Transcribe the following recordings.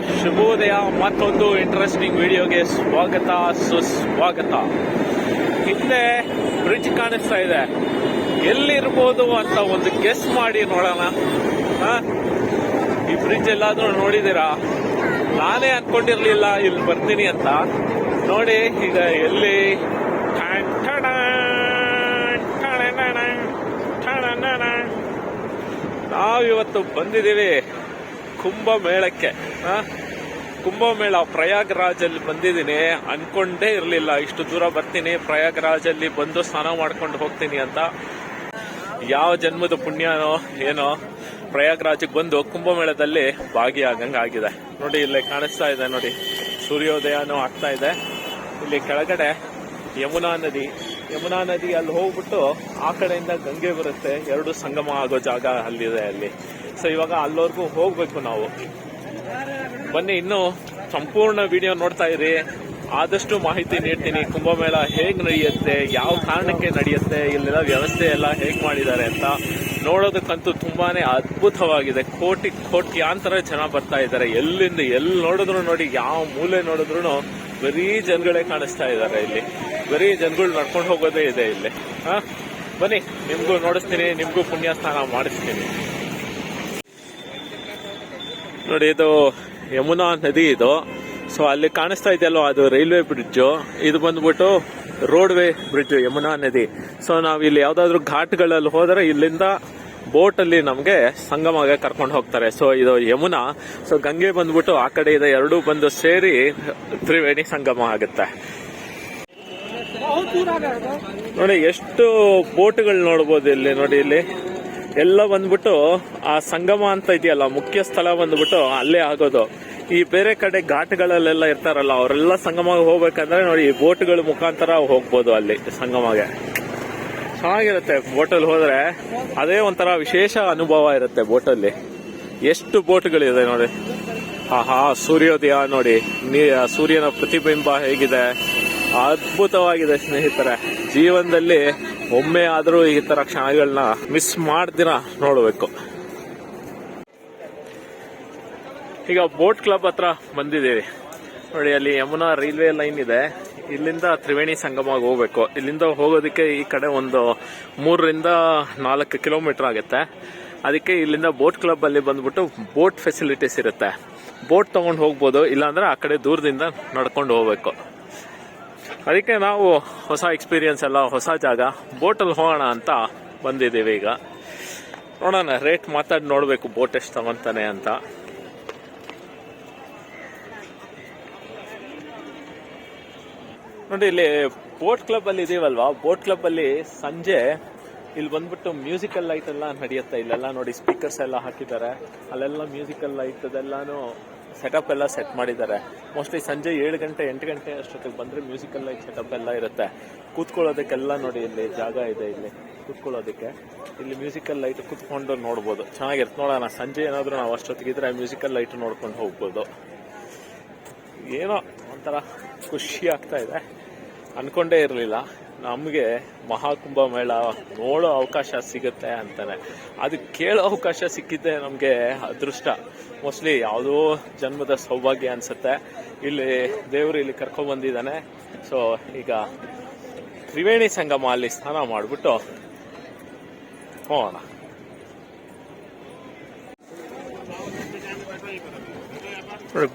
ಶುಭೋದಯ ಮತ್ತೊಂದು ಇಂಟ್ರೆಸ್ಟಿಂಗ್ ವಿಡಿಯೋಗೆ ಸ್ವಾಗತ, ಸುಸ್ವಾಗತ. ಹಿಂದೆ ಬ್ರಿಡ್ಜ್ ಕಾಣಿಸ್ತಾ ಇದೆ. ಎಲ್ಲಿರ್ಬೋದು ಅಂತ ಒಂದು ಗೆಸ್ ಮಾಡಿ ನೋಡೋಣ? ಈ ಬ್ರಿಡ್ಜ್ ಎಲ್ಲಾದ್ರೂ ನೋಡಿದಿರಾ ನಾನೇ ಅನ್ಕೊಂಡಿರ್ಲಿಲ್ಲ, ಇಲ್ಲಿ ಬರ್ತೀನಿ ಅಂತ. ನೋಡಿ, ಈಗ ಎಲ್ಲಿ. ನಾವಿವತ್ತು ಬಂದಿದ್ದೀವಿ. ಕುಂಭಮೇಳಕ್ಕೆ? ಕುಂಭಮೇಳ ಪ್ರಯಾಗ್ರಾಜಲ್ಲಿ ಬಂದಿದ್ದೀನಿ. ಅನ್ಕೊಂಡೇ ಇರಲಿಲ್ಲ. ಇಷ್ಟು ದೂರ ಬರ್ತೀನಿ. ಪ್ರಯಾಗ್ರಾಜಲ್ಲಿ ಬಂದು ಸ್ನಾನ ಮಾಡ್ಕೊಂಡು ಹೋಗ್ತೀನಿ ಅಂತ. ಯಾವ ಜನ್ಮದ ಪುಣ್ಯನೋ ಏನೋ ಪ್ರಯಾಗರಾಜಿಗೆ ಬಂದು ಕುಂಭಮೇಳದಲ್ಲಿ ಭಾಗಿಯಾಗಂಗೆ ಆಗಿದೆ ನೋಡಿ, ಇಲ್ಲಿ ಕಾಣಿಸ್ತಾ ಇದೆ. ನೋಡಿ, ಸೂರ್ಯೋದಯನೂ ಆಗ್ತಾ ಇದೆ. ಇಲ್ಲಿ ಕೆಳಗಡೆ ಯಮುನಾ ನದಿ. ಯಮುನಾ ನದಿ ಅಲ್ಲಿ ಹೋಗ್ಬಿಟ್ಟು ಆ ಕಡೆಯಿಂದ ಗಂಗೆ ಬರುತ್ತೆ. ಎರಡು ಸಂಗಮ ಆಗೋ ಜಾಗ ಅಲ್ಲಿದೆ ಅಲ್ಲಿ. ಸೊ ಇವಾಗ ಅಲ್ಲವರೆಗೂ ಹೋಗ್ಬೇಕು ನಾವು. ಬನ್ನಿ, ಇನ್ನು ಸಂಪೂರ್ಣ ವಿಡಿಯೋ ನೋಡ್ತಾ ಇರಿ. ಆದಷ್ಟು ಮಾಹಿತಿ ನೀಡ್ತೀನಿ. ಕುಂಭಮೇಳ ಹೇಗ್ ನಡೆಯುತ್ತೆ, ಯಾವ ಕಾರಣಕ್ಕೆ ನಡೆಯುತ್ತೆ ಇಲ್ಲೆಲ್ಲ ವ್ಯವಸ್ಥೆ ಎಲ್ಲ ಹೇಗ್ ಮಾಡಿದ್ದಾರೆ ಅಂತ ನೋಡೋದಕ್ಕಂತೂ ತುಂಬಾನೇ ಅದ್ಭುತವಾಗಿದೆ. ಕೋಟಿ, ಕೋಟ್ಯಾಂತರ ಜನ ಬರ್ತಾ ಇದ್ದಾರೆ. ಎಲ್ಲಿಂದ ಎಲ್ಲಿ ನೋಡಿದ್ರು ನೋಡಿ, ಯಾವ ಮೂಲೆ ನೋಡಿದ್ರು ಬರೀ ಜನಗಳೇ ಕಾಣಿಸ್ತಾ ಇದ್ದಾರೆ ಇಲ್ಲಿ. ಬರೀ ಜನಗಳು ನಡ್ಕೊಂಡು ಹೋಗೋದೇ ಇದೆ ಇಲ್ಲಿ. ಹಾಂ? ಬನ್ನಿ, ನಿಮ್ಗೂ ನೋಡಿಸ್ತೀನಿ, ನಿಮ್ಗೂ ಪುಣ್ಯ ಸ್ನಾನ ಮಾಡಿಸ್ತೀನಿ. ನೋಡಿ, ಇದು ಯಮುನಾ ನದಿ ಇದು. ಸೊ ಅಲ್ಲಿ ಕಾಣಿಸ್ತಾ ಇದೆಯಲ್ವ ಅದು ರೈಲ್ವೆ ಬ್ರಿಡ್ಜ್. ಇದು ಬಂದ್ಬಿಟ್ಟು ರೋಡ್ವೇ ಬ್ರಿಡ್ಜ್, ಯಮುನಾ ನದಿ. ಸೊ ನಾವು ಇಲ್ಲಿ ಯಾವ್ದಾದ್ರು ಘಾಟ್ಗಳಲ್ಲಿ ಹೋದರೆ ಇಲ್ಲಿಂದ ಬೋಟ್ ಅಲ್ಲಿ ನಮ್ಗೆ ಸಂಗಮಗೆ ಕರ್ಕೊಂಡು ಹೋಗ್ತಾರೆ. ಸೊ ಇದು ಯಮುನಾ. ಸೊ ಗಂಗೆ ಬಂದ್ಬಿಟ್ಟು ಆ ಕಡೆ ಇದೆ, ಎರಡೂ ಬಂದು ಸೇರಿ ತ್ರಿವೇಣಿ ಸಂಗಮ ಆಗುತ್ತೆ. ನೋಡಿ, ಎಷ್ಟು ಬೋಟ್ಗಳು ನೋಡ್ಬೋದು ಇಲ್ಲಿ, ನೋಡಿ ಇಲ್ಲಿ. ಎಲ್ಲ ಬಂದ್ಬಿಟ್ಟು ಆ ಸಂಗಮ ಅಂತ ಇದೆಯಲ್ಲ, ಮುಖ್ಯ ಸ್ಥಳ ಬಂದ್ಬಿಟ್ಟು ಅಲ್ಲೇ ಆಗೋದು. ಈ ಬೇರೆ ಕಡೆ ಘಾಟ್ಗಳಲ್ಲೆಲ್ಲ ಇರ್ತಾರಲ್ಲ, ಅವರೆಲ್ಲ ಸಂಗಮ ಹೋಗ್ಬೇಕಂದ್ರೆ ನೋಡಿ, ಈ ಬೋಟ್ಗಳ ಮುಖಾಂತರ ಹೋಗ್ಬೋದು ಅಲ್ಲಿ ಸಂಗಮಗೆ. ಚೆನ್ನಾಗಿರುತ್ತೆ ಬೋಟಲ್ಲಿ ಹೋದ್ರೆ. ಅದೇ ಒಂಥರ ವಿಶೇಷ ಅನುಭವ ಇರುತ್ತೆ ಬೋಟಲ್ಲಿ ಎಷ್ಟು ಬೋಟ್ಗಳಿದೆ ನೋಡಿ. ಹಾ ಹಾ ಸೂರ್ಯೋದಯ ನೋಡಿ. ಸೂರ್ಯನ ಪ್ರತಿಬಿಂಬ ಹೇಗಿದೆ. ಅದ್ಭುತವಾಗಿದೆ ಸ್ನೇಹಿತರೆ. ಜೀವನದಲ್ಲಿ ಒಮ್ಮೆ ಆದರೂ ಈ ತರ ಕ್ಷಣಗಳನ್ನ ಮಿಸ್ ಮಾಡ್ದಿರ ನೋಡಬೇಕು. ಈಗ ಬೋಟ್ ಕ್ಲಬ್ ಹತ್ರ ಬಂದಿದ್ದೀವಿ. ನೋಡಿ, ಅಲ್ಲಿ ಯಮುನಾ ರೈಲ್ವೆ ಲೈನ್ ಇದೆ. ಇಲ್ಲಿಂದ ತ್ರಿವೇಣಿ ಸಂಗಮಕ್ಕೆ ಹೋಗ್ಬೇಕು. ಇಲ್ಲಿಂದ ಹೋಗೋದಕ್ಕೆ ಈ ಕಡೆ ಒಂದು ಮೂರರಿಂದ ನಾಲ್ಕು ಕಿಲೋಮೀಟರ್ ಆಗುತ್ತೆ. ಅದಕ್ಕೆ ಇಲ್ಲಿಂದ ಬೋಟ್ ಕ್ಲಬ್ ಅಲ್ಲಿ ಬಂದ್ಬಿಟ್ಟು ಬೋಟ್ ಫೆಸಿಲಿಟೀಸ್ ಇರುತ್ತೆ. ಬೋಟ್ ತಗೊಂಡು ಹೋಗ್ಬೋದು, ಇಲ್ಲಾಂದ್ರೆ ಆ ಕಡೆ ದೂರದಿಂದ ನಡ್ಕೊಂಡು ಹೋಗ್ಬೇಕು. ಅದಕ್ಕೆ ನಾವು ಹೊಸ ಎಕ್ಸ್ಪೀರಿಯನ್ಸ್ ಎಲ್ಲ, ಹೊಸ ಜಾಗ ಬೋಟಲ್ಲಿ ಹೋಗೋಣ ಅಂತ ಬಂದಿದ್ದೀವಿ ಈಗ. ನೋಡೋಣ ರೇಟ್ ಮಾತಾಡಿ ನೋಡಬೇಕು ಬೋಟ್ ಎಷ್ಟು ತಗೊಂತಾನೆ ಅಂತ. ನೋಡಿ, ಇಲ್ಲಿ ಬೋಟ್ ಕ್ಲಬ್ ಅಲ್ಲಿ ಇದೀವಲ್ವಾ? ಬೋಟ್ ಕ್ಲಬ್ ಅಲ್ಲಿ ಸಂಜೆ ಇಲ್ಲಿ ಬಂದ್ಬಿಟ್ಟು ಮ್ಯೂಸಿಕಲ್ ಲೈಟ್ ಎಲ್ಲ ನಡೆಯುತ್ತೆ. ಇಲ್ಲೆಲ್ಲ ನೋಡಿ ಸ್ಪೀಕರ್ಸ್ ಎಲ್ಲ ಹಾಕಿದ್ದಾರೆ. ಅಲ್ಲೆಲ್ಲ ಮ್ಯೂಸಿಕಲ್ ಲೈಟ್ ಅದೆಲ್ಲಾನು ಸೆಟಪ್ ಎಲ್ಲ ಸೆಟ್ ಮಾಡಿದ್ದಾರೆ. ಮೋಸ್ಟ್ಲಿ ಸಂಜೆ ಏಳು ಗಂಟೆ, ಎಂಟು ಗಂಟೆ ಅಷ್ಟೊತ್ತಿಗೆ ಬಂದರೆ ಮ್ಯೂಸಿಕಲ್ ಸೆಟಪ್ ಎಲ್ಲ ಇರುತ್ತೆ. ಕೂತ್ಕೊಳ್ಳೋದಕ್ಕೆಲ್ಲ ನೋಡಿ ಇಲ್ಲಿ ಜಾಗ ಇದೆ ಇಲ್ಲಿ. ಕೂತ್ಕೊಳ್ಳೋದಕ್ಕೆ. ಇಲ್ಲಿ ಮ್ಯೂಸಿಕಲ್ ಲೈಟ್ ಕೂತ್ಕೊಂಡು ನೋಡ್ಬೋದು. ಚೆನ್ನಾಗಿರುತ್ತೆ. ನೋಡೋಣ, ಸಂಜೆ ಏನಾದರೂ ನಾವು ಅಷ್ಟೊತ್ತಿಗಿದ್ರೆ ಮ್ಯೂಸಿಕಲ್ ಲೈಟ್ ನೋಡ್ಕೊಂಡು ಹೋಗ್ಬೋದು. ಏನೋ ಒಂಥರ ಖುಷಿ ಆಗ್ತಾ ಇದೆ. ಅಂದ್ಕೊಂಡೇ ಇರಲಿಲ್ಲ. ನಮಗೆ ಮಹಾಕುಂಭ ಮೇಳ ನೋಡೋ ಅವಕಾಶ ಸಿಗುತ್ತೆ ಅಂತಾನೆ. ಅದು ಕೇಳೋ ಅವಕಾಶ ಸಿಕ್ಕಿದ್ದೆ ನಮಗೆ ಅದೃಷ್ಟ. ಮೋಸ್ಟ್ಲಿ ಯಾವುದೋ ಜನ್ಮದ ಸೌಭಾಗ್ಯ ಅನಿಸುತ್ತೆ. ಇಲ್ಲಿ ದೇವರು ಇಲ್ಲಿ ಕರ್ಕೊಂಬಂದಿದ್ದಾನೆ ಸೊ ಈಗ ತ್ರಿವೇಣಿ ಸಂಗಮ ಅಲ್ಲಿ ಸ್ನಾನ ಮಾಡಿಬಿಟ್ಟು ಹೋಗೋಣ.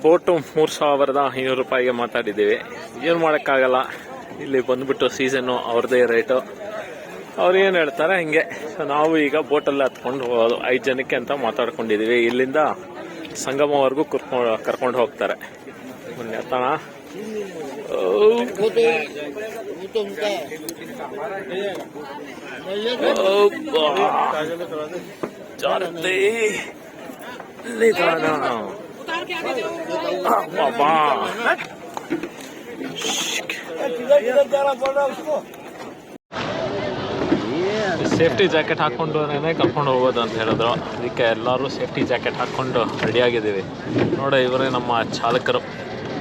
ಬೋಟು ಮೂರು ಸಾವಿರದ ಐನೂರು ರೂಪಾಯಿಗೆ ಮಾತಾಡಿದ್ದೀವಿ. ಏನು ಮಾಡೋಕ್ಕಾಗಲ್ಲ. ಇಲ್ಲಿ ಬಂದ್ಬಿಟ್ಟು ಸೀಸನ್ನು ಅವ್ರದ್ದೇ ರೇಟು. ಅವ್ರು ಏನು ಹೇಳ್ತಾರೆ ಹಿಂಗೆ. ಸೊ ನಾವು ಈಗ ಬೋಟಲ್ಲಿ ಹತ್ಕೊಂಡು ಹೋಗೋದು. ಐದು ಜನಕ್ಕೆ ಅಂತ ಮಾತಾಡ್ಕೊಂಡಿದ್ದೀವಿ ಇಲ್ಲಿಂದ ಸಂಗಮವರೆಗೂ ಕರ್ಕೊಂಡು ಕರ್ಕೊಂಡು ಹೋಗ್ತಾರೆ. ಬನ್ನಿ, ಹತ್ತಣ. ಸೇಫ್ಟಿ ಜಾಕೆಟ್ ಹಾಕ್ಕೊಂಡುನೇ ಕರ್ಕೊಂಡು ಹೋಗೋದು ಅಂತ ಹೇಳಿದ್ರು. ಅದಕ್ಕೆ ಎಲ್ಲರೂ ಸೇಫ್ಟಿ ಜಾಕೆಟ್ ಹಾಕೊಂಡು ರೆಡಿಯಾಗಿದ್ದೀವಿ ನೋಡ, ಇವರೇ ನಮ್ಮ ಚಾಲಕರು.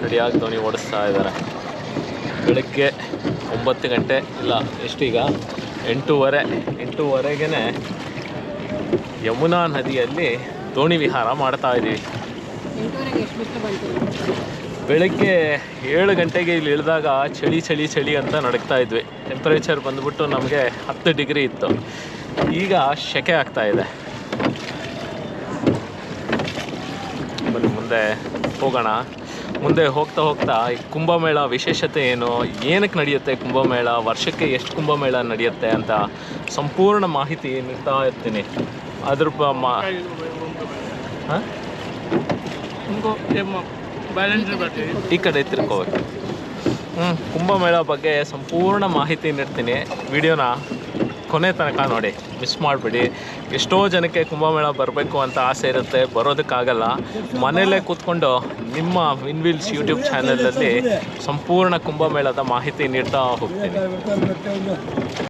ರೆಡಿಯಾಗಿ ದೋಣಿ ಓಡಿಸ್ತಾ ಇದ್ದಾರೆ. ಬೆಳಗ್ಗೆ ಒಂಬತ್ತು ಗಂಟೆ, ಇಲ್ಲ, ಎಷ್ಟೀಗ? ಎಂಟೂವರೆ ಎಂಟೂವರೆಗೇ ಯಮುನಾ ನದಿಯಲ್ಲಿ ದೋಣಿ ವಿಹಾರ ಮಾಡ್ತಾ ಇದ್ದೀವಿ. ಬೆಳಗ್ಗೆ ಏಳು ಗಂಟೆಗೆ ಇಲ್ಲಿ ಇಳಿದಾಗ ಚಳಿ ಚಳಿ ಚಳಿ ಅಂತ ನಡಕ್ತಾ ಇದ್ವಿ. ಟೆಂಪರೇಚರ್ ಬಂದ್ಬಿಟ್ಟು ನಮಗೆ ಹತ್ತು ಡಿಗ್ರಿ ಇತ್ತು. ಈಗ ಸೆಕೆ ಆಗ್ತಾ ಇದೆ. ಬನ್ನಿ ಮುಂದೆ ಹೋಗೋಣ. ಮುಂದೆ ಹೋಗ್ತಾ ಹೋಗ್ತಾ ಈ ಕುಂಭಮೇಳ ವಿಶೇಷತೆ ಏನು? ಏನಕ್ಕೆ ನಡೆಯುತ್ತೆ ಕುಂಭಮೇಳ? ವರ್ಷಕ್ಕೆ ಎಷ್ಟು ಕುಂಭಮೇಳ ನಡೆಯುತ್ತೆ ಅಂತ ಸಂಪೂರ್ಣ ಮಾಹಿತಿ ನೀಡ್ತಾ ಇರ್ತೀನಿ. ಅದ್ರ ಮಾ ಹಾಂ? ಈ ಕಡೆ ತಿರ್ಕೋಬೇಕು. ಹ್ಞೂ ಕುಂಭಮೇಳ ಬಗ್ಗೆ ಸಂಪೂರ್ಣ ಮಾಹಿತಿ ನೀಡ್ತೀನಿ. ವಿಡಿಯೋನ ಕೊನೆ ತನಕ ನೋಡಿ. ಮಿಸ್ ಮಾಡಬೇಡಿ. ಎಷ್ಟೋ ಜನಕ್ಕೆ ಕುಂಭಮೇಳ ಬರಬೇಕು ಅಂತ ಆಸೆ ಇರುತ್ತೆ. ಬರೋದಕ್ಕಾಗಲ್ಲ. ಮನೆಯಲ್ಲೇ ಕೂತ್ಕೊಂಡು ನಿಮ್ಮ ವಿನ್ವಿಲ್ಸ್ ಯೂಟ್ಯೂಬ್ ಚಾನಲಲ್ಲಿ ಸಂಪೂರ್ಣ ಕುಂಭಮೇಳದ ಮಾಹಿತಿ ನೀಡ್ತಾ ಹೋಗ್ತೀನಿ.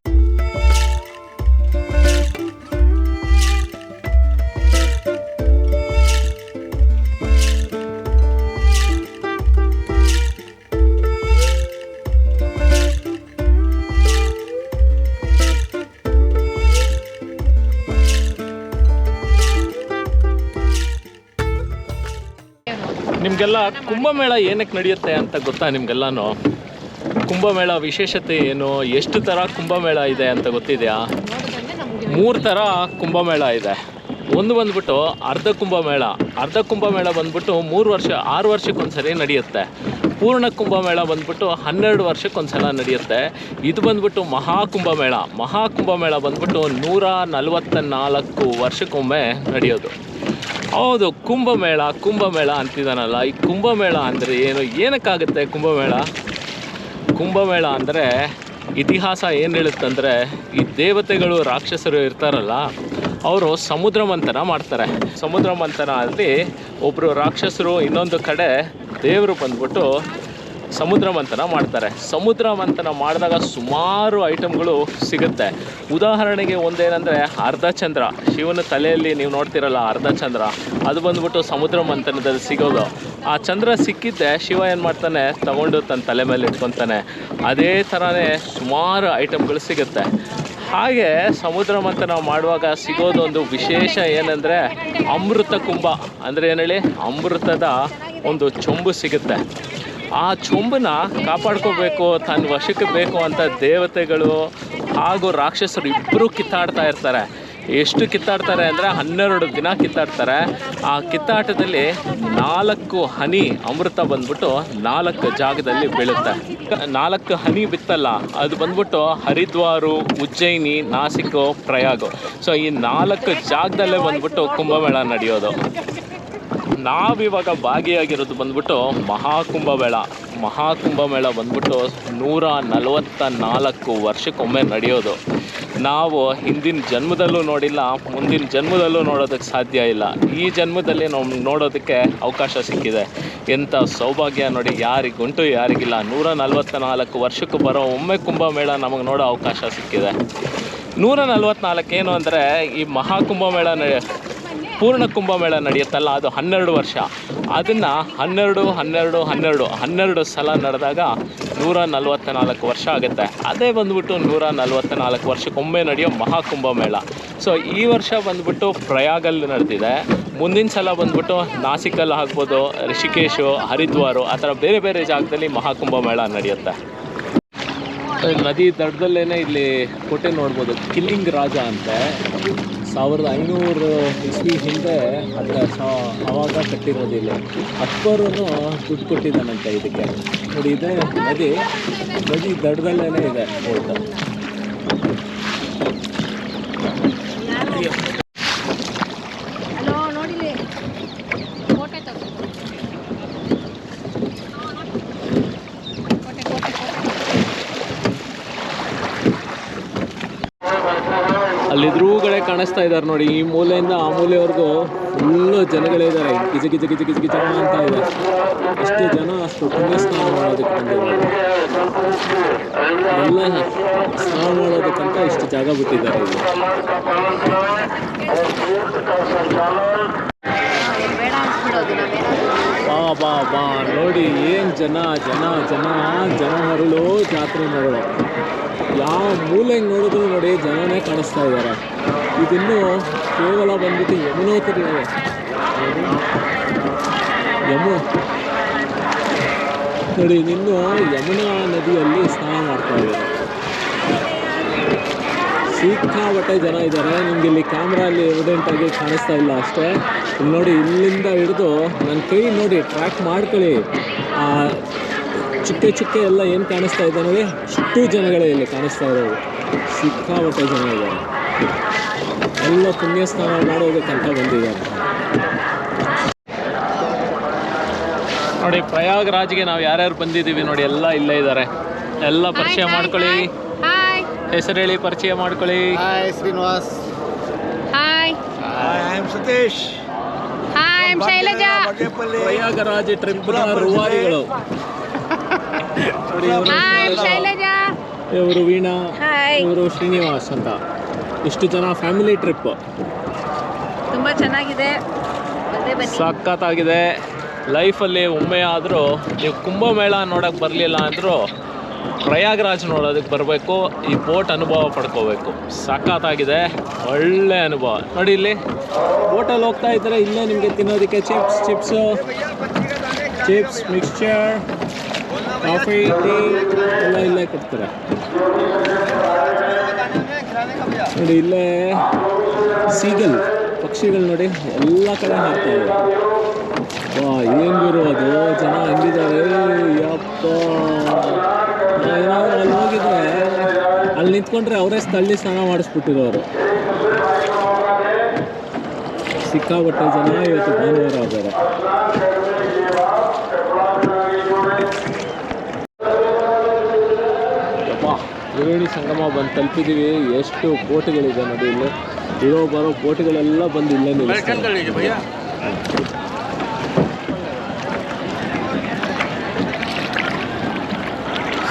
ನಿಮಗೆಲ್ಲ ಕುಂಭಮೇಳ ಏನಕ್ಕೆ ನಡೆಯುತ್ತೆ ಅಂತ ಗೊತ್ತಾ ನಿಮಗೆಲ್ಲನೂ? ಕುಂಭಮೇಳ ವಿಶೇಷತೆ ಏನು? ಎಷ್ಟು ಥರ ಕುಂಭಮೇಳ ಇದೆ ಅಂತ ಗೊತ್ತಿದೆಯಾ? ಮೂರು ಥರ ಕುಂಭಮೇಳ ಇದೆ. ಒಂದು ಬಂದ್ಬಿಟ್ಟು ಅರ್ಧ ಕುಂಭಮೇಳ. ಅರ್ಧ ಕುಂಭಮೇಳ ಬಂದ್ಬಿಟ್ಟು ಮೂರು ವರ್ಷ, ಆರು ವರ್ಷಕ್ಕೊಂದ್ಸರಿ ನಡೆಯುತ್ತೆ. ಪೂರ್ಣ ಕುಂಭಮೇಳ ಬಂದ್ಬಿಟ್ಟು ಹನ್ನೆರಡು ವರ್ಷಕ್ಕೊಂದ್ಸಲ ನಡೆಯುತ್ತೆ. ಇದು ಬಂದ್ಬಿಟ್ಟು ಮಹಾ ಕುಂಭಮೇಳ. ಬಂದ್ಬಿಟ್ಟು ನೂರ ನಲವತ್ತ ನಾಲ್ಕು ವರ್ಷಕ್ಕೊಮ್ಮೆ ನಡೆಯೋದು. ಹೌದು, ಕುಂಭಮೇಳ ಕುಂಭಮೇಳ ಅಂತಿದ್ದಾನಲ್ಲ ಈ ಕುಂಭಮೇಳ ಅಂದರೆ ಏನು? ಏನಕ್ಕಾಗುತ್ತೆ ಕುಂಭಮೇಳ? ಕುಂಭಮೇಳ ಅಂದರೆ ಇತಿಹಾಸ ಏನು ಹೇಳುತ್ತಂದರೆ, ಈ ದೇವತೆಗಳು ರಾಕ್ಷಸರು ಇರ್ತಾರಲ್ಲ, ಅವರು ಸಮುದ್ರ ಮಂಥನ ಮಾಡ್ತಾರೆ. ಸಮುದ್ರ ಮಂಥನ ಅಲ್ಲಿ ಒಬ್ಬರು ರಾಕ್ಷಸರು ಇನ್ನೊಂದು ಕಡೆ ದೇವರು ಬಂದ್ಬಿಟ್ಟು ಸಮುದ್ರ ಮಂಥನ ಮಾಡ್ತಾರೆ. ಸಮುದ್ರ ಮಂಥನ ಮಾಡಿದಾಗ ಸುಮಾರು ಐಟಮ್ಗಳು ಸಿಗುತ್ತೆ. ಉದಾಹರಣೆಗೆ ಒಂದೇನೆಂದರೆ ಅರ್ಧ ಚಂದ್ರ. ಶಿವನ ತಲೆಯಲ್ಲಿ ನೀವು ನೋಡ್ತಿರಲ್ಲ ಅರ್ಧ ಚಂದ್ರ. ಅದು ಬಂದ್ಬಿಟ್ಟು ಸಮುದ್ರ ಮಂಥನದಲ್ಲಿ ಸಿಗೋದು. ಆ ಚಂದ್ರ ಸಿಕ್ಕಿದ್ದೆ ಶಿವ ಏನು ಮಾಡ್ತಾನೆ? ತಗೊಂಡು ತನ್ನ ತಲೆ ಮೇಲೆ ಇಟ್ಕೊತಾನೆ. ಅದೇ ಥರನೇ ಸುಮಾರು ಐಟಮ್ಗಳು ಸಿಗುತ್ತೆ. ಹಾಗೆ ಸಮುದ್ರ ಮಂಥನ ಮಾಡುವಾಗ ಸಿಗೋದೊಂದು ವಿಶೇಷ ಏನಂದರೆ ಅಮೃತ ಕುಂಭ. ಅಂದರೆ ಏನು ಹೇಳಿ? ಅಮೃತದ ಒಂದು ಚೊಂಬು ಸಿಗುತ್ತೆ. ಆ ಚೊಂಬನ್ನ ಕಾಪಾಡ್ಕೋಬೇಕು, ತನ್ನ ವಶಕ್ಕೆ ಬೇಕು ಅಂತ ದೇವತೆಗಳು ಹಾಗೂ ರಾಕ್ಷಸರು ಇಬ್ಬರು ಕಿತ್ತಾಡ್ತಾ ಇರ್ತಾರೆ. ಎಷ್ಟು ಕಿತ್ತಾಡ್ತಾರೆ ಅಂದರೆ ಹನ್ನೆರಡು ದಿನ ಕಿತ್ತಾಡ್ತಾರೆ. ಆ ಕಿತ್ತಾಟದಲ್ಲಿ ನಾಲ್ಕು ಹನಿ ಅಮೃತ ಬಂದ್ಬಿಟ್ಟು ನಾಲ್ಕು ಜಾಗದಲ್ಲಿ ಬೀಳುತ್ತೆ. ನಾಲ್ಕು ಹನಿ ಬಿತ್ತಲ್ಲ, ಅದು ಬಂದ್ಬಿಟ್ಟು ಹರಿದ್ವಾರು, ಉಜ್ಜಯಿನಿ, ನಾಸಿಕ್, ಪ್ರಯಾಗ್. ಸೊ ಈ ನಾಲ್ಕು ಜಾಗದಲ್ಲೇ ಬಂದ್ಬಿಟ್ಟು ಕುಂಭಮೇಳ ನಡೆಯೋದು. ನಾವಿವಾಗ ಭಾಗಿಯಾಗಿರೋದು ಬಂದ್ಬಿಟ್ಟು ಮಹಾಕುಂಭಮೇಳ. ಮಹಾಕುಂಭಮೇಳ ಬಂದ್ಬಿಟ್ಟು ನೂರ ನಲವತ್ತ ನಾಲ್ಕು ವರ್ಷಕ್ಕೊಮ್ಮೆ ನಡೆಯೋದು. ನಾವು ಹಿಂದಿನ ಜನ್ಮದಲ್ಲೂ ನೋಡಿಲ್ಲ, ಮುಂದಿನ ಜನ್ಮದಲ್ಲೂ ನೋಡೋದಕ್ಕೆ ಸಾಧ್ಯ ಇಲ್ಲ. ಈ ಜನ್ಮದಲ್ಲಿ ನಾವು ನೋಡೋದಕ್ಕೆ ಅವಕಾಶ ಸಿಕ್ಕಿದೆ. ಎಂಥ ಸೌಭಾಗ್ಯ ನೋಡಿ, ಯಾರಿಗುಂಟು ಯಾರಿಗಿಲ್ಲ. ನೂರ ನಲವತ್ತ ನಾಲ್ಕು ವರ್ಷಕ್ಕೂ ಬರೋ ಒಮ್ಮೆ ಕುಂಭಮೇಳ ನಮಗೆ ನೋಡೋ ಅವಕಾಶ ಸಿಕ್ಕಿದೆ. ನೂರ ನಲವತ್ನಾಲ್ಕು ಏನು ಅಂದರೆ ಈ ಮಹಾಕುಂಭಮೇಳ ನ- ಪೂರ್ಣ ಕುಂಭಮೇಳ ನಡೆಯುತ್ತಲ್ಲ, ಅದು ಹನ್ನೆರಡು ವರ್ಷ. ಅದನ್ನು ಹನ್ನೆರಡು ಹನ್ನೆರಡು ಹನ್ನೆರಡು ಹನ್ನೆರಡು ಸಲ ನಡೆದಾಗ ನೂರ ನಲವತ್ತ ನಾಲ್ಕು ವರ್ಷ ಆಗುತ್ತೆ. ಅದೇ ಬಂದ್ಬಿಟ್ಟು ನೂರ ನಲವತ್ತ ನಾಲ್ಕು ವರ್ಷಕ್ಕೊಮ್ಮೆ ನಡೆಯೋ ಮಹಾಕುಂಭಮೇಳ. ಸೊ ಈ ವರ್ಷ ಬಂದ್ಬಿಟ್ಟು ಪ್ರಯಾಗಲ್ಲಿ ನಡೆದಿದೆ. ಮುಂದಿನ ಸಲ ಬಂದ್ಬಿಟ್ಟು ನಾಸಿಕಲ್ಲಿ ಆಗ್ಬೋದು, ರಿಷಿಕೇಶು, ಹರಿದ್ವಾರು, ಆ ಥರ ಬೇರೆ ಬೇರೆ ಜಾಗದಲ್ಲಿ ಮಹಾಕುಂಭಮೇಳ ನಡೆಯುತ್ತೆ. ನದಿ ದಡದಲ್ಲೇ ಇಲ್ಲಿ ಕೋಟೆ ನೋಡ್ಬೋದು. ಕಿಲ್ಲಿಂಗ್ ರಾಜ ಅಂತೆ. ಸಾವಿರದ ಐನೂರು ಇಸ್ವಿ ಹಿಂದೆ ಅದರ ಆವಾಗ ಕಟ್ಟಿರೋದು ಇಲ್ಲಿ. ಅಕ್ಬರೂ ದುಡ್ಡು ಕೊಟ್ಟಿದ್ದಾನಂತೆ ಇದಕ್ಕೆ. ನೋಡಿ, ಇದೆ ನದಿ. ನದಿ ದಡದಲ್ಲೇ ಇದೆ ಫೋರ್ಟ್ ಹಲೋ ನೋಡಿಲಿ ಕೋಟೆ ತಗೋ ಕೋಟೆ ಕೋಟೆ ಕೋಟೆ ಅಲ್ಲಿ ಎದುರುಗಡೆ ಕಾಣಿಸ್ತಾ ಇದ್ದಾರೆ ನೋಡಿ. ಈ ಮೂಲೆಯಿಂದ ಆ ಮೂಲೆವರೆಗೂ ಫುಲ್ಲು ಜನಗಳಿದ್ದಾರೆ ಗಿಜ ಗಿಜ ಗಿಜ ಗಿಜ ಗಿಜ ಅಂತ ಇದೆ. ಅಷ್ಟು ಜನ, ಅಷ್ಟು ಪುಣ್ಯ ಸ್ನಾನ ಮಾಡೋದಕ್ಕೆ ಬಂದಿದ್ದಾರೆ. ಎಲ್ಲ ಸ್ನಾನ ಮಾಡೋದಕ್ಕಂತ ಇಷ್ಟು ಜಾಗ ಬಿಟ್ಟಿದ್ದಾರೆ ಬಾ ಬಾ ಬಾ. ನೋಡಿ ಏನು ಜನ ಜನ ಜನ ಜನ ಮರಳು ಜಾತ್ರೆ ಮರಳು ಯಾವ ಮೂಲೆಗೆ ನೋಡಿದ್ರು ನೋಡಿ ಜನನೇ ಕಾಣಿಸ್ತಾ ಇದ್ದಾರೆ. ಇದಿನ್ನು ಕೇವಲ ಬಂದ್ಬಿಟ್ಟು ಯಮುನೋತ್ರಿ ಯಮು ನೋಡಿ ನಿನ್ನು ಯಮುನಾ ನದಿಯಲ್ಲಿ ಸ್ನಾನ ಮಾಡ್ತಾ ಇದ್ದಾರೆ. ಸಿಕ್ಕಾಪಟ್ಟೆ ಜನ ಇದ್ದಾರೆ. ನಿಮ್ಗೆ ಇಲ್ಲಿ ಕ್ಯಾಮ್ರಲ್ಲಿ ಎವಿಡೆಂಟ್ ಆಗಿ ಕಾಣಿಸ್ತಾ ಇಲ್ಲ ಅಷ್ಟೇ. ನೋಡಿ, ಇಲ್ಲಿಂದ ಹಿಡಿದು ನನ್ನ ಕೈ ನೋಡಿ ಟ್ರ್ಯಾಕ್ ಮಾಡ್ಕೊಳ್ಳಿ. ಚುಕ್ಕೆ ಚಿಕ್ಕ ಎಲ್ಲ ಏನು ಕಾಣಿಸ್ತಾ ಇದೆ ನೋಡಿ? ಅಷ್ಟು ಜನಗಳೇ ಇಲ್ಲಿ ಕಾಣಿಸ್ತಾ ಇರೋದು. ಸಿಕ್ಕಾಪಟ್ಟೆ ಜನ ಇದ್ದಾರೆ ಎಲ್ಲ ಪುಣ್ಯ ಸ್ನಾನ ಮಾಡೋದಕ್ಕಂತ ಬಂದಿದ್ದಾರೆ. ನೋಡಿ ಪ್ರಯಾಗ್ರಾಜ್ಗೆ ನಾವು ಯಾರ್ಯಾರು ಬಂದಿದ್ದೀವಿ ನೋಡಿ ಎಲ್ಲ ಇಲ್ಲೇ ಇದ್ದಾರೆ. ಎಲ್ಲ ಪರಿಚಯ ಮಾಡ್ಕೊಳ್ಳಿ. ಹಾಯ್ ಹೆಸರು ಹೇಳಿ ಪರಿಚಯ ಮಾಡ್ಕೊಳ್ಳಿ. Srinivas. Satish. Hi. Hi Shailaja. Prayagraj trip ರೂವಾರಿಗಳು. Shailaja. ಇವರು ವೀಣಾ ಇವರು ಶ್ರೀನಿವಾಸ್ ಅಂತ. ಇಷ್ಟು ಜನ ಫ್ಯಾಮಿಲಿ ಟ್ರಿಪ್ ತುಂಬಾ ಚೆನ್ನಾಗಿದೆ. ಸಖತ್ತಾಗಿದೆ ಲೈಫಲ್ಲಿ ಒಮ್ಮೆ ಆದರೂ ನೀವು ಕುಂಭಮೇಳ ನೋಡೋಕೆ ಬರಲಿಲ್ಲ ಅಂದರೂ ಪ್ರಯಾಗ್ರಾಜ್ ನೋಡೋದಕ್ಕೆ ಬರಬೇಕು ಈ ಬೋಟ್ ಅನುಭವ ಪಡ್ಕೋಬೇಕು. ಸಖತ್ತಾಗಿದೆ ಒಳ್ಳೆ ಅನುಭವ. ನೋಡಿ ಇಲ್ಲಿ ಬೋಟಲ್ಲಿ ಹೋಗ್ತಾ ಇದ್ದರೆ ಇಲ್ಲೇ ನಿಮಗೆ ತಿನ್ನೋದಕ್ಕೆ chips chips chips mixture coffee tea ಎಲ್ಲ ಇಲ್ಲೇ ಕೊಡ್ತಾರೆ ನೋಡಿ, ಇಲ್ಲೇ ಸೀಗಲ್, ಪಕ್ಷಿಗಳು ನೋಡಿ, ಎಲ್ಲ ಕಡೆ ಹಾಕ್ತಾರೆ ಇದೆ. ವಾ, ಏನು ಜನ ಹೆಂಗಿದ್ದಾರೆ? ಯಪ್ಪ. ಏನಾದರೂ ಅಲ್ಲಿ ಹೋಗಿದ್ರೆ, ಅಲ್ಲಿ ನಿಂತ್ಕೊಂಡ್ರೆ ಅವರೇ ತಳ್ಳಿ ಸ್ನಾನ ಮಾಡಿಸ್ಬಿಟ್ಟಿರೋರು. ಸಿಕ್ಕಾಪಟ್ಟೆ ಜನ ಇವತ್ತು ಭಾನುವಾರ ಇದ್ದಾರೆ. ತ್ರಿವೇಣಿ ಸಂಗಮ ಬಂದು ತಲುಪಿದೀವಿ. ಎಷ್ಟು ಬೋಟ್ಗಳಿದೆ ನೋಡಿ ಇಲ್ಲಿ. ಇರೋ ಬರೋ ಬೋಟ್ಗಳೆಲ್ಲ ಬಂದು ಇಲ್ಲೇ ನಿಲ್ಲಿಸ್ತಾರೆ.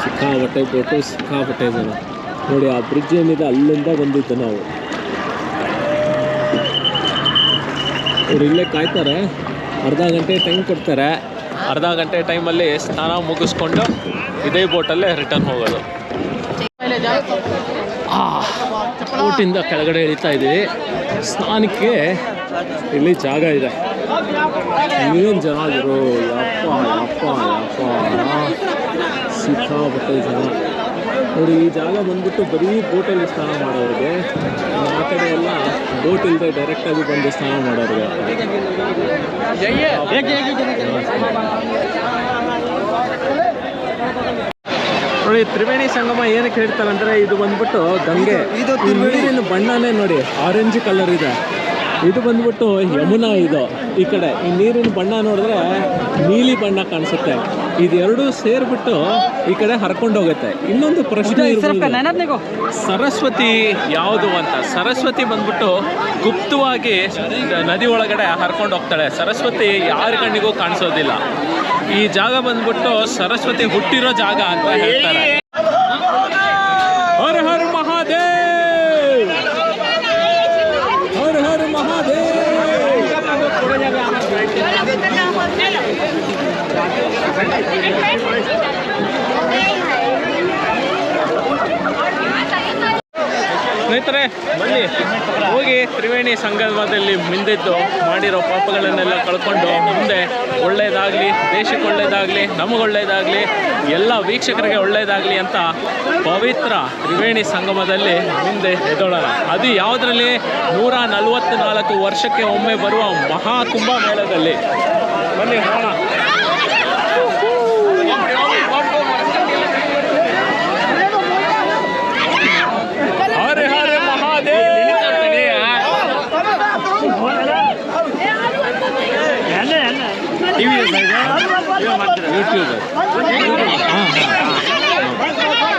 ಸಿಕ್ಕಾಪಟ್ಟೆ ಬೋಟು ಸಿಕ್ಕಾಪಟ್ಟೆ ಜನ. ನೋಡಿ ಆ ಬ್ರಿಡ್ಜ್ ಏನಿದೆ ಅಲ್ಲಿಂದ ಬಂದಿದ್ದು ನಾವು. ಅವ್ರು ಇಲ್ಲೇ ಕಾಯ್ತಾರೆ. ಅರ್ಧ ಗಂಟೆ ಟೈಮ್ ಕೊಡ್ತಾರೆ. ಅರ್ಧ ಗಂಟೆ ಟೈಮಲ್ಲಿ ಸ್ನಾನ ಮುಗಿಸ್ಕೊಂಡು ಇದೇ ಬೋಟಲ್ಲೇ ರಿಟರ್ನ್ ಹೋಗೋದು. ಬೋಟಿಂದ ಕೆಳಗಡೆ ಇಳಿತಾ ಇದ್ದೀವಿ. ಸ್ನಾನಕ್ಕೆ ಇಲ್ಲಿ ಜಾಗ ಇದೆ. ಏನು ಜನ ಇದ್ರು ಯಪ್ಪ ಯಪ್ಪ ಯಪ್ಪ ಸಿಕ್ಕಾಪಟ್ಟೆ ಜನ. ನೋಡಿ ಈ ಜಾಗ ಬಂದ್ಬಿಟ್ಟು ಬರೀ ಬೋಟಲ್ಲಿ ಸ್ನಾನ ಮಾಡೋರಿಗೆ ಆ ಕಡೆ ಎಲ್ಲ ಬೋಟ್ ಇಲ್ಲದೆ ಡೈರೆಕ್ಟಾಗಿ ಬಂದು ಸ್ನಾನ ಮಾಡೋರಿಗೆ. ನೋಡಿ ತ್ರಿವೇಣಿ ಸಂಗಮ ಏನಕ್ಕೆ ಹೇಳ್ತಾರೆ ಅಂದ್ರೆ ಇದು ಬಂದ್ಬಿಟ್ಟು ಗಂಗೆ. ಇದು ತ್ರಿವೇಣಿನ ಬಣ್ಣನೇ ನೋಡಿ ಆರೆಂಜ್ ಕಲರ್ ಇದೆ. ಇದು ಬಂದ್ಬಿಟ್ಟು ಯಮುನಾ ಇದು ಈ ಕಡೆ. ಈ ನೀರಿನ ಬಣ್ಣ ನೋಡಿದ್ರೆ ನೀಲಿ ಬಣ್ಣ ಕಾಣಿಸುತ್ತೆ. ಇದೆರಡು ಸೇರ್ಬಿಟ್ಟು ಈ ಕಡೆ ಹರ್ಕೊಂಡು ಹೋಗುತ್ತೆ. ಇನ್ನೊಂದು ಪ್ರಶ್ನೆ. ಸರಸ್ವತಿ ಯಾವುದು ಅಂತ. ಸರಸ್ವತಿ ಬಂದ್ಬಿಟ್ಟು ಗುಪ್ತವಾಗಿ ನದಿ ಒಳಗಡೆ ಹರ್ಕೊಂಡು ಹೋಗ್ತಾಳೆ. ಸರಸ್ವತಿ ಯಾರ ಕಣ್ಣಿಗೂ ಕಾಣಿಸೋದಿಲ್ಲ. ಈ ಜಾಗ ಬಂದ್ಬಿಟ್ಟು ಸರಸ್ವತಿ ಹುಟ್ಟಿರೋ ಜಾಗ ಅಂತ ಹೇಳ್ತಾರೆ. ಹರ ಹರ್ ಮಹಾದೇವ್! ಹರ ಹರ್ ಮಹಾದೇವ್! ಸ್ನೇಹಿತರೆ, ಬನ್ನಿ. ಹೋಗಿ ತ್ರಿವೇಣಿ ಸಂಗಮದಲ್ಲಿ ಮಿಂದಿದ್ದು ಮಾಡಿರೋ ಪಾಪಗಳನ್ನೆಲ್ಲ ಕಳ್ಕೊಂಡು ಮುಂದೆ ಒಳ್ಳೆಯದಾಗಲಿ ದೇಶಕ್ಕೆ ಒಳ್ಳೇದಾಗಲಿ, ನಮಗೆ ಎಲ್ಲ ವೀಕ್ಷಕರಿಗೆ ಒಳ್ಳೆಯದಾಗಲಿ ಅಂತ ಪವಿತ್ರ ತ್ರಿವೇಣಿ ಸಂಗಮದಲ್ಲಿ ಮುಂದೆ ಎದ್ದೋಳೋಣ ಅದು ಯಾವುದರಲ್ಲಿ? ನೂರ ನಲವತ್ತು ನಾಲ್ಕು ವರ್ಷಕ್ಕೆ ಒಮ್ಮೆ ಬರುವ ಮಹಾ ಕುಂಭಮೇಳದಲ್ಲಿ ಬನ್ನಿ ಹೋಗೋಣ ಹರ ಹರ ಮಹಾದೇವ್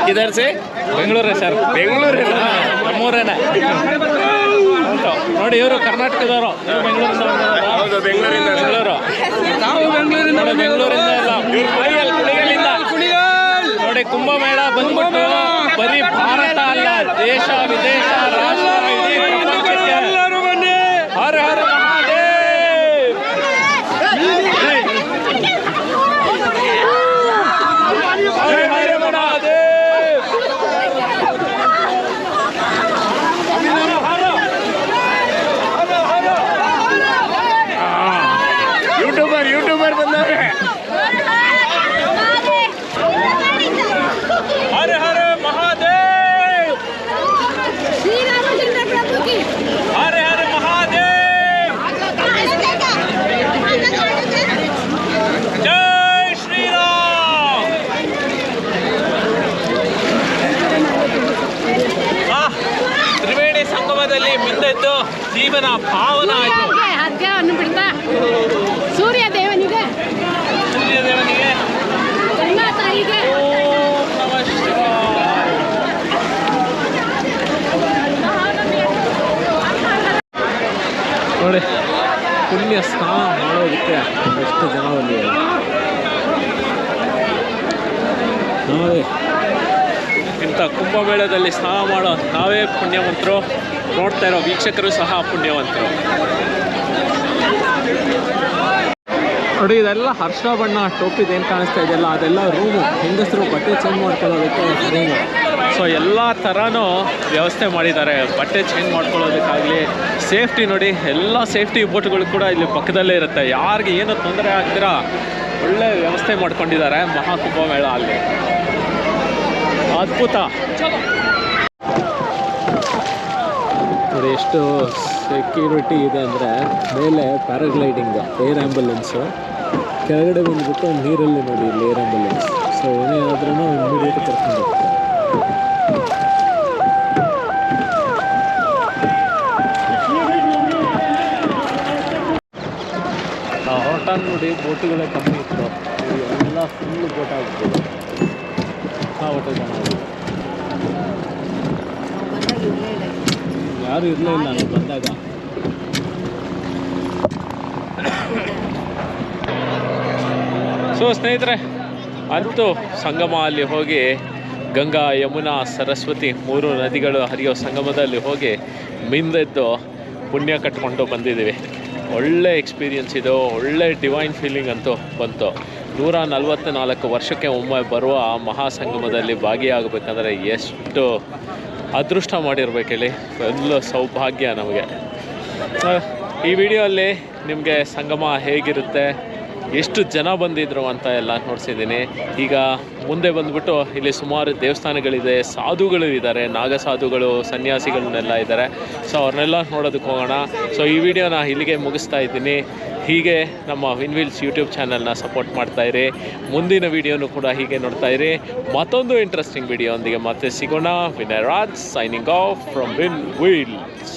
ಯೂಟ್ಯೂಬರ್ ಸೇ? ಬೆಂಗಳೂರೇ ಸರ್. ಬೆಂಗಳೂರೇ ನಮ್ಮೂರೇನೆ. ನೋಡಿ ಇವರು ಕರ್ನಾಟಕದವರು. ಬೆಂಗಳೂರು ಬೆಂಗಳೂರು. ನಾವು ಬೆಂಗಳೂರಿಂದ ಬೆಂಗಳೂರಿಂದ ನೋಡಿ ಕುಂಭಮೇಳ ಬಂದ್ಬಿಟ್ಟು ಬರೀ ಭಾರತ ಅಲ್ಲ ದೇಶ ವಿದೇಶ. ನಾವೇ ಇಂಥ ಕುಂಭಮೇಳದಲ್ಲಿ ಸ್ನಾನ ಮಾಡೋ ನಾವೇ ಪುಣ್ಯವಂತರು. ನೋಡ್ತಾ ಇರೋ ವೀಕ್ಷಕರು ಸಹ ಪುಣ್ಯವಂತರು. ನೋಡಿ, ಇದೆಲ್ಲ ಹರ್ಷ ಬಣ್ಣ ಟೋಪಿದು ಏನು ಕಾಣಿಸ್ತಾ ಇದೆಯಲ್ಲ, ಅದೆಲ್ಲ ರೂಮು ಹೆಂಗಸರು ಬಟ್ಟೆ ಚೇಂಜ್ ಮಾಡ್ಕೊಳ್ಳೋದಕ್ಕೆ ರೂಮು ಸೊ ಎಲ್ಲ ಥರನೂ ವ್ಯವಸ್ಥೆ ಮಾಡಿದ್ದಾರೆ. ಬಟ್ಟೆ ಚೇಂಜ್ ಮಾಡ್ಕೊಳ್ಳೋದಕ್ಕಾಗಲಿ ಸೇಫ್ಟಿ ನೋಡಿ, ಎಲ್ಲ ಸೇಫ್ಟಿ ಬೋಟ್ಗಳು ಕೂಡ ಇಲ್ಲಿ ಪಕ್ಕದಲ್ಲೇ ಇರುತ್ತೆ. ಯಾರಿಗೆ ಏನು ತೊಂದರೆ ಆಗ್ತೀರಾ ಒಳ್ಳೆ ವ್ಯವಸ್ಥೆ ಮಾಡ್ಕೊಂಡಿದ್ದಾರೆ ಮಹಾಕುಂಭಮೇಳ ಅಲ್ಲಿ. ಅದ್ಭುತ. ಎಷ್ಟು ಸೆಕ್ಯೂರಿಟಿ ಇದೆ ಅಂದರೆ ಮೇಲೆ ಪ್ಯಾರಾಗ್ಲೈಡಿಂಗ್ ಏರ್ ಆ್ಯಂಬುಲೆನ್ಸು ಕೆಳಗಡೆ ಬಂದುಬಿಟ್ಟು ನೀರಲ್ಲಿ ನೋಡಿ, ಇಲ್ಲಿ ಏರ್ ಆ್ಯಂಬುಲೆನ್ಸ್ ಸೊ ಏನೇ ಆದ್ರೂ ಇಮಿಡಿಯೇಟ್ ಕರ್ಕೊಂಡು ಹೋಗ್ತಾರೆ. ನೋಡಿ ಬೋಟುಗಳೇ ಕಮ್ಮಿ ಇತ್ತು. ಎಲ್ಲ ಫುಲ್ ಬೋಟ್ ಆಗ್ಬೋದು ಆ ಆಗಿದೆ. ಯಾರು ಇರಲಿಲ್ಲ ನಾವು ಬಂದಾಗ. ಸೊ ಸ್ನೇಹಿತರೆ, ಅಂತೂ ಸಂಗಮ ಅಲ್ಲಿ ಹೋಗಿ ಗಂಗಾ, ಯಮುನಾ, ಸರಸ್ವತಿ ಮೂರು ನದಿಗಳು ಹರಿಯೋ ಸಂಗಮದಲ್ಲಿ ಹೋಗಿ ಮಿಂದೆದ್ದು ಪುಣ್ಯ ಕಟ್ಕೊಂಡು ಬಂದಿದ್ದೀವಿ. ಒಳ್ಳೆ ಎಕ್ಸ್ಪೀರಿಯನ್ಸ್ ಇದು, ಒಳ್ಳೆ ಡಿವೈನ್ ಫೀಲಿಂಗ್ ಅಂತೂ ಬಂತು. ನೂರ ನಲವತ್ತ ನಾಲ್ಕು ವರ್ಷಕ್ಕೆ ಒಮ್ಮೆ ಬರುವ ಮಹಾಸಂಗಮದಲ್ಲಿ ಭಾಗಿಯಾಗಬೇಕಂದ್ರೆ ಎಷ್ಟು ಅದೃಷ್ಟ ಮಾಡಿರ್ಬೇಕು ಹೇಳಿ ಎಲ್ಲ ಸೌಭಾಗ್ಯ ನಮಗೆ. ಈ ವಿಡಿಯೋಲ್ಲಿ ನಿಮಗೆ ಸಂಗಮ ಹೇಗಿರುತ್ತೆ, ಎಷ್ಟು ಜನ ಬಂದಿದ್ರು ಅಂತ ಎಲ್ಲ ನೋಡ್ಸಿದ್ದೀನಿ. ಈಗ ಮುಂದೆ ಬಂದ್ಬಿಟ್ಟು ಇಲ್ಲಿ ಸುಮಾರು ದೇವಸ್ಥಾನಗಳಿದೆ, ಸಾಧುಗಳು ಇದ್ದಾರೆ, ನಾಗ ಸಾಧುಗಳು, ಸನ್ಯಾಸಿಗಳನ್ನೆಲ್ಲ ಇದ್ದಾರೆ. ಸೊ ಅವ್ರನ್ನೆಲ್ಲ ನೋಡೋದಕ್ಕೆ ಹೋಗೋಣ. ಸೊ ಈ ವಿಡಿಯೋನ ಇಲ್ಲಿಗೆ ಮುಗಿಸ್ತಾ ಇದ್ದೀನಿ. ಹೀಗೆ ನಮ್ಮ ವಿನ್ವಿಲ್ಸ್ ಯೂಟ್ಯೂಬ್ ಚಾನಲ್ನ ಸಪೋರ್ಟ್ ಮಾಡ್ತಾ ಇರಿ. ಮುಂದಿನ ವಿಡಿಯೋನು ಕೂಡ ಹೀಗೆ ನೋಡ್ತಾ ಇರಿ. ಮತ್ತೊಂದು ಇಂಟ್ರೆಸ್ಟಿಂಗ್ ವಿಡಿಯೋ ಒಂದಿಗೆ ಮತ್ತೆ ಸಿಗೋಣ. Vinay Raj signing off from Win Wheels